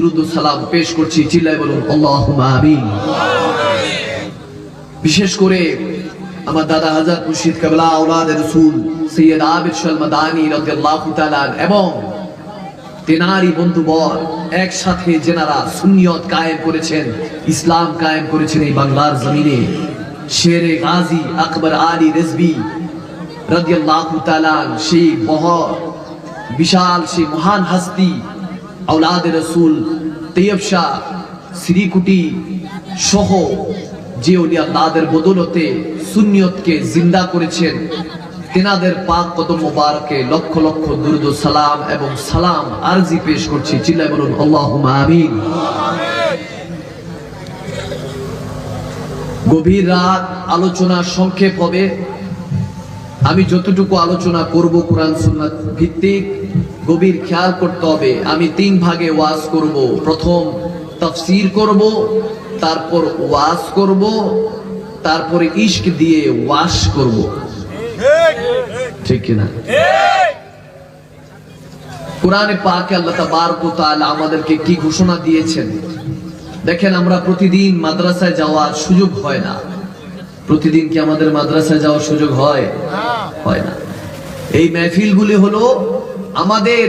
দুরুদ সালাম পেশ করছি বলুন আমিন। বিশেষ করে আমার দাদা হাজার মুর্শিদ কাবলা আওলাদ রসুল সৈয়দ শাল মাদানী রাদিয়াল্লাহু তাআলা এবং তেনারি বন্ধুবর একসাথে যেনারা সুন্নিয়ত কায়েম করেছেন, ইসলাম কায়েম করেছেন এই বাংলার জমিনে, শেরে গাজী আকবর আলী রেজবি রাদিয়াল্লাহু তাআলা সেই বহ বিশাল, সেই মহান হস্তি আওলাদ রসুল তৈয়ব শাহ শ্রীকুটি সহ যে উনি আল্লাহদের বদলতে সুন্নিয়তকে জিন্দা করেছেন, তেনাদের পাক কদম মোবারকে লক্ষ লক্ষ দুরুদ সালাম এবং সালাম আরজি পেশ করছি। চিল্লায় বলুন, আল্লাহুম্মা আমিন। গভীর রাত, আলোচনা সংক্ষেপ হবে। আমি যতটুকু আলোচনা করব কোরআন সুন্নাত ভিত্তিক গভীর খেয়াল করতে হবে। আমি তিন ভাগে ওয়াজ করব। প্রথম তাফসীর করব, তারপর ওয়াজ করব, তারপরে ইশক দিয়ে ওয়াশ করব। ঠিক কিনা? কোরআনে পাকে আল্লাহ তাবারক ওয়া তাআলা আমাদেরকে কি ঘোষণা দিয়েছেন? দেখেন, আমরা প্রতিদিন মাদ্রাসায় যাওয়ার সুযোগ হয় না। প্রতিদিন কি আমাদের মাদ্রাসায় যাওয়ার সুযোগ হয়? হয় না। এই মেহফিলগুলি হলো আমাদের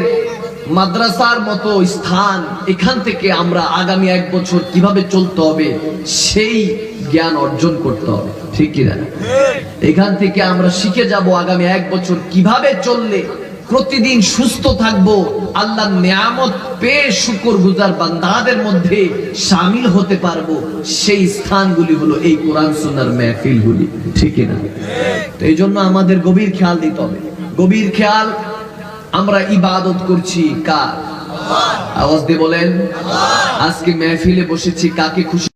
মাদ্রাসার মতো স্থান এখান থেকে আমরা আগামী এক বছর কীভাবে চলতে হবে, সেই জ্ঞান অর্জন করতে হবে। ঠিক কিনা এখান থেকে আমরা শিখে যাব আগামী এক বছর কীভাবে চললে প্রতিদিন সুস্থ থাকব, আল্লাহ নিয়ামত পেয়ে শুকর গুজার বান্দাদের মধ্যে সামিল হতে পারব। সেই স্থানগুলি হলো এই কোরআন সুন্নার মেহফিলগুলি। ঠিক না? তো এই জন্য আমাদের গভীর খেয়াল দিতে হবে। গভীর খেয়াল আমরা ইবাদত করছি কার? আওয়াজ দিয়ে বলেন আজকে মেহফিলে বসেছি কাকে খুশি